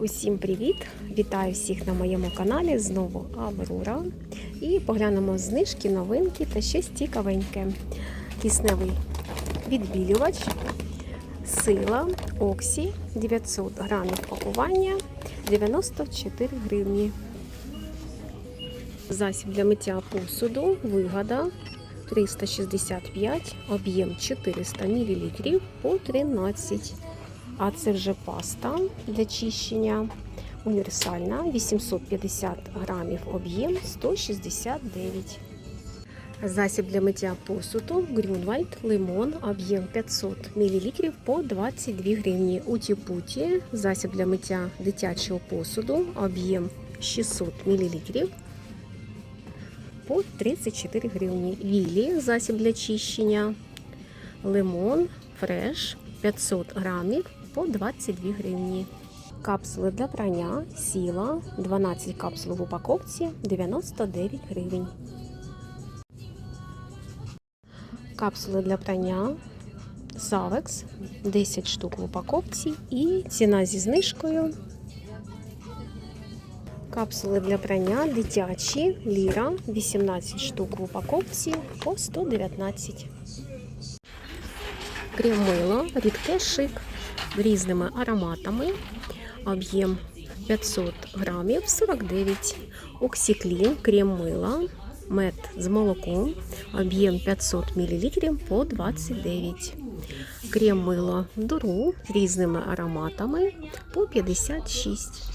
Усім привіт! Вітаю всіх на моєму каналі. Знову Аврора. І поглянемо знижки, новинки та щось цікавеньке. Кисневий відбілювач, сила Оксі 900 грамів пакування 94 гривні. Засіб для миття посуду вигода 365, об'єм 400 мл по 13. А це вже паста для чищення. Універсальна 850 грамів, об'єм 169. Засіб для миття посуду Грюнвальд Лимон, об'єм 500 мл по 22 гривні. Уті-путі засіб для миття дитячого посуду, об'єм 600 мл по 34 гривні. Вілі засіб для чищення. Лимон фреш 500 грамів по 22 гривні. Капсули для прання сіла 12 капсул в упаковці 99 гривень. Капсули для прання Савекс 10 штук в упаковці і ціна зі знижкою. Капсули для прання дитячі ліра 18 штук в упаковці по 119. Крем мило, рідке шик різними ароматами. Об'єм 500 грамів 49. Оксіклін, крем мила, мед з молоком. Об'єм 500 мл по 29. Крем мило дуру з різними ароматами по 56.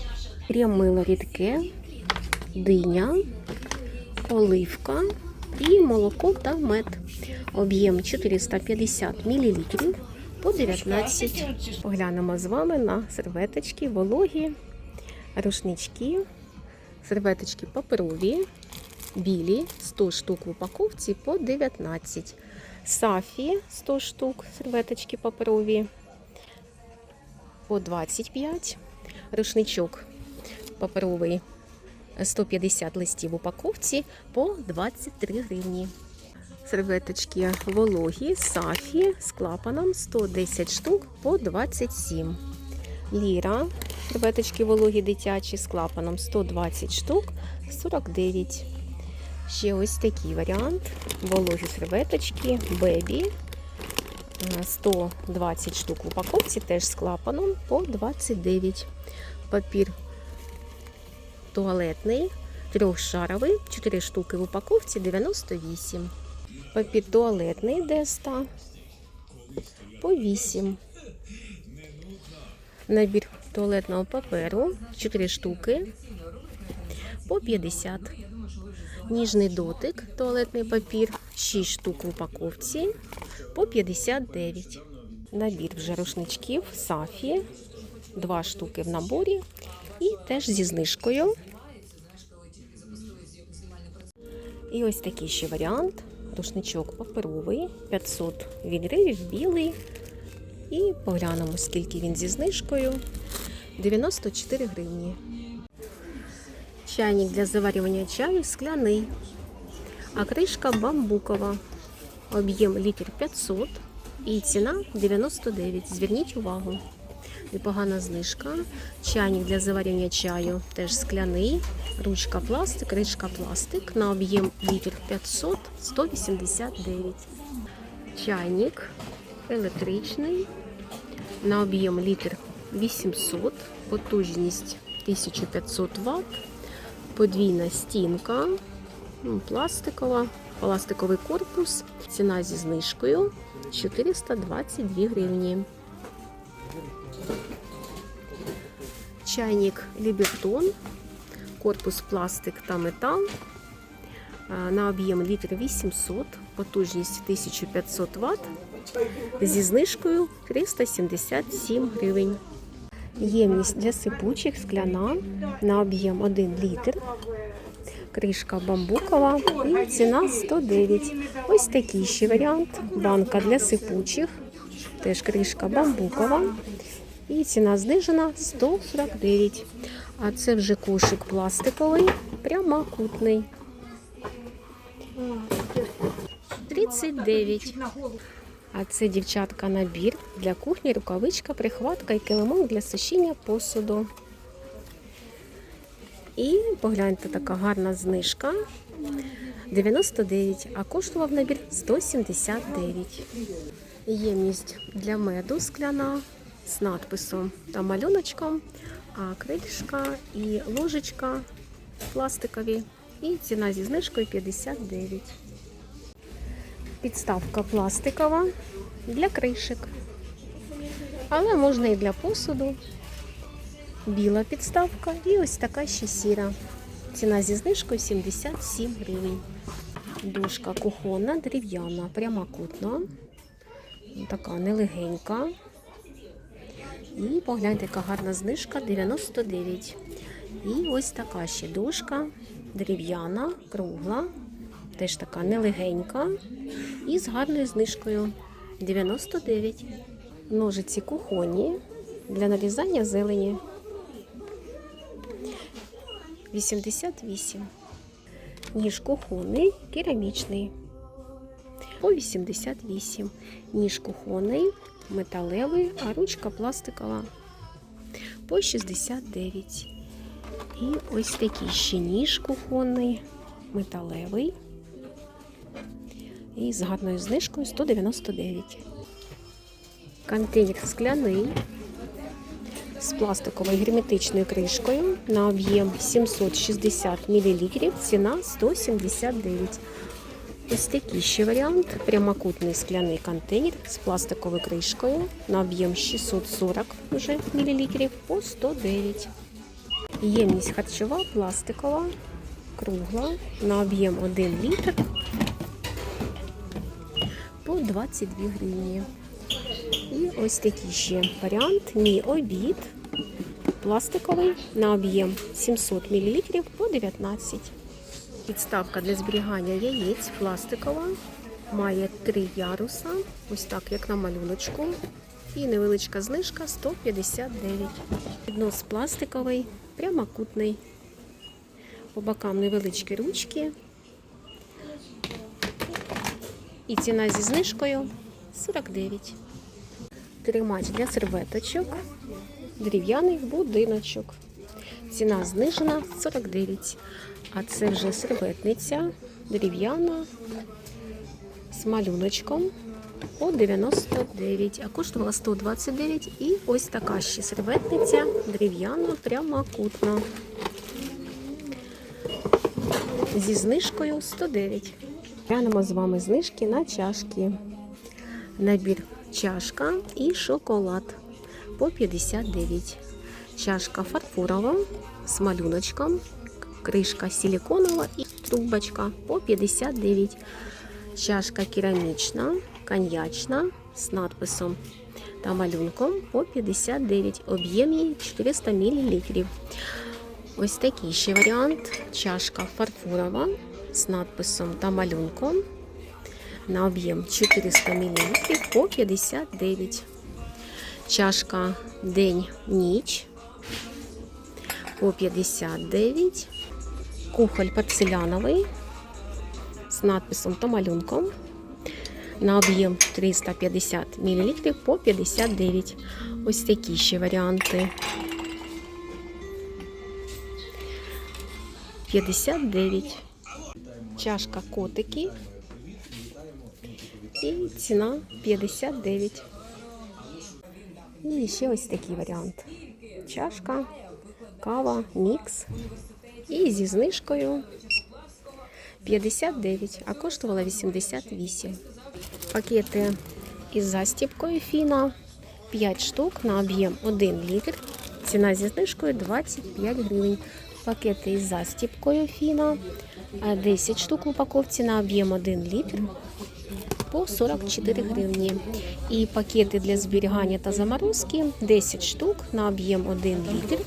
Крем мило рідке, диня, оливка і молоко та мед. Об'єм 450 мл по 19. Поглянемо з вами на серветочки, вологі, рушнички, серветочки паперові, білі, 100 штук в упаковці по 19. Сафі 100 штук, серветочки паперові по 25. Рушничок паперовий 150 листів в упаковці по 23 гривні. Серветочки вологі, сафі з клапаном 110 штук по 27. Ліра. Серветочки вологі дитячі з клапаном 120 штук 49. Ще ось такий варіант. Вологі серветочки бебі. 120 штук в упаковці, теж з клапаном по 29. Папір туалетний, трьохшаровий, 4 штуки в упаковці 98. Папір туалетний Деста по 8. Набір туалетного паперу 4 штуки по 50. Ніжний дотик, туалетний папір 6 штук в упаковці по 59. Набір вже рушничків Сафі 2 штуки в наборі і теж зі знижкою. І ось такий ще варіант. Рушничок паперовий, 500 відривів, білий. І поглянемо, скільки він зі знижкою. 94 гривні. Чайник для заварювання чаю скляний. А кришка бамбукова. Об'єм літр 500 і ціна 99. Зверніть увагу. Непогана знижка. Чайник для заварювання чаю теж скляний. Ручка пластик, кришка пластик на об'єм літр 500 189. Чайник електричний на об'єм літр 800, потужність 1500 Вт, подвійна стінка, ну, пластикова, пластиковий корпус, ціна зі знижкою 422 гривні. Чайник Лібертон, корпус пластик та метал. На об'єм літр 800, потужність 1500 Вт. Зі знижкою 377 гривень. Ємність для сипучих скляна на об'єм 1 літр. Кришка бамбукова і ціна 109. Ось такий ще варіант. Банка для сипучих. Теж кришка бамбукова. І ціна знижена 149. А це вже кошик пластиковий, прямокутний. 39. А це дівчатка набір для кухні, рукавичка, прихватка і килимок для сушіння посуду. І погляньте, така гарна знижка. 99, а коштував набір 179. Ємність для меду скляна з надписом та малюночком, а кришка і ложечка пластикові. І ціна зі знижкою 59. Підставка пластикова для кришек. Але можна і для посуду. Біла підставка і ось така ще сіра. Ціна зі знижкою 77 гривень. Дошка кухонна, дерев'яна, прямокутна. Така нелегенька. І погляньте, яка гарна знижка 99. І ось така ще дошка дерев'яна, кругла, теж така нелегенька. І з гарною знижкою 99. Ножиці кухонні для нарізання зелені. 88. Ніж кухонний, керамічний. По 88. Ніж кухонний, металевий, а ручка пластикова. По 69. І ось такий ще ніж кухонний, металевий. І з гарною знижкою 199. Контейнер скляний з пластиковою герметичною кришкою на об'єм 760 мл, ціна 179. Ось такий ще варіант. Прямокутний скляний контейнер з пластиковою кришкою на об'єм 640 вже мл по 109. Ємність харчова пластикова, кругла на об'єм 1 літр по 22 гривні. Ось такий ще варіант. Мій обід пластиковий на об'єм 700 мл по 19. Підставка для зберігання яєць пластикова. Має три яруса, ось так, як на малюночку. І невеличка знижка 159. Піднос пластиковий, прямокутний. По бокам невеличкі ручки. І ціна зі знижкою 49. Тримач для серветочок. Дерев'яний будиночок. Ціна знижена 49. А це вже серветниця дерев'яна з малюночком по 99, а коштувала 129. І ось така ще серветниця дерев'яна, прямокутна. Зі знижкою 109. Глянемо з вами знижки на чашки. Набір чашка і шоколад по 59. Чашка фарфорова з малюночком, кришка силиконова і трубочка по 59. Чашка керамічна, коньячна з надписом та малюнком по 59. Об'єм її 400 мл. Ось такий ще варіант. Чашка фарфорова з надписом та малюнком на об'єм 400 мл по 59. Чашка день-ніч по 59. Кухоль порцеляновий з надписом та малюнком на об'єм 350 мл по 59. Ось такі ще варіанти. 59. Чашка котики. І ціна 59. І ще ось такий варіант. Чашка, кава, мікс. І зі знижкою 59, а коштувала 88. Пакети із застіпкою фіна 5 штук на об'єм 1 літр. Ціна зі знижкою 25 гривень. Пакети із застіпкою фіна 10 штук в упаковці на об'єм 1 літр по 44 гривні. І пакети для зберігання та заморозки 10 штук на об'єм 1 літр.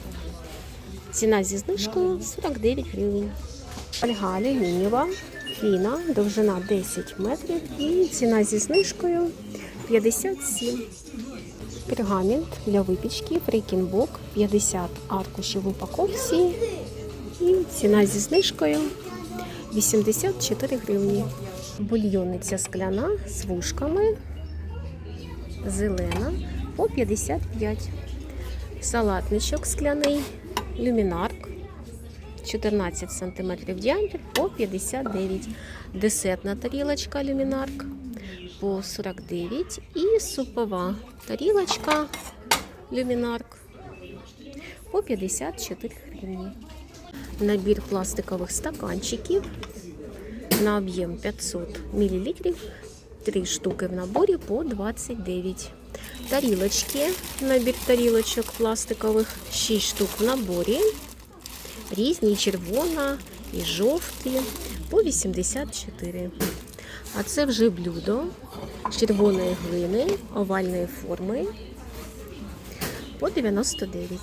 Ціна зі знижкою 49 гривень. Фольга алюмінієва, фіна, довжина 10 метрів і ціна зі знижкою 57. Пергамент для випічки фрейкінбок 50 аркушів в упаковці. І ціна зі знижкою 84 гривні. Бульйонниця скляна з вушками. Зелена по 55. Салатничок скляний, люмінарк 14 см діаметр по 59 Десертна тарілочка люмінарк по 49 і супова тарілочка люмінарк по 54 гривні. Набір пластикових стаканчиків на об'єм 500 мл. Три штуки в наборі по 29. Тарілочки, набір тарілочок пластикових, 6 штук в наборі. Різні, червона, і жовті, по 84. А це вже блюдо червоної глини, овальної форми по 99.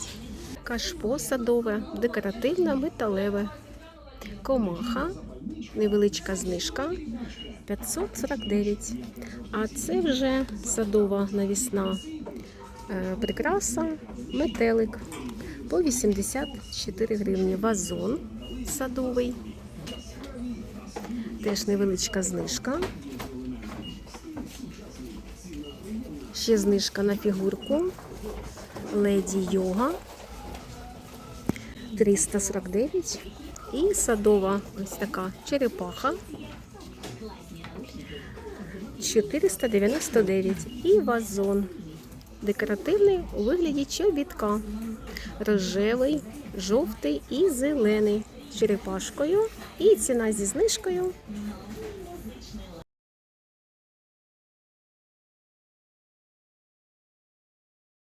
Кашпо садове, декоративне, металеве. Комаха, невеличка знижка 549. А це вже садова навісна е, прикраса, метелик по 84 гривні. Вазон садовий. Теж невеличка знижка. Ще знижка на фігурку. Леді йога 349. І садова ось така черепаха 499. І вазон декоративний у вигляді чобітка. Рожевий, жовтий і зелений черепашкою. І ціна зі знижкою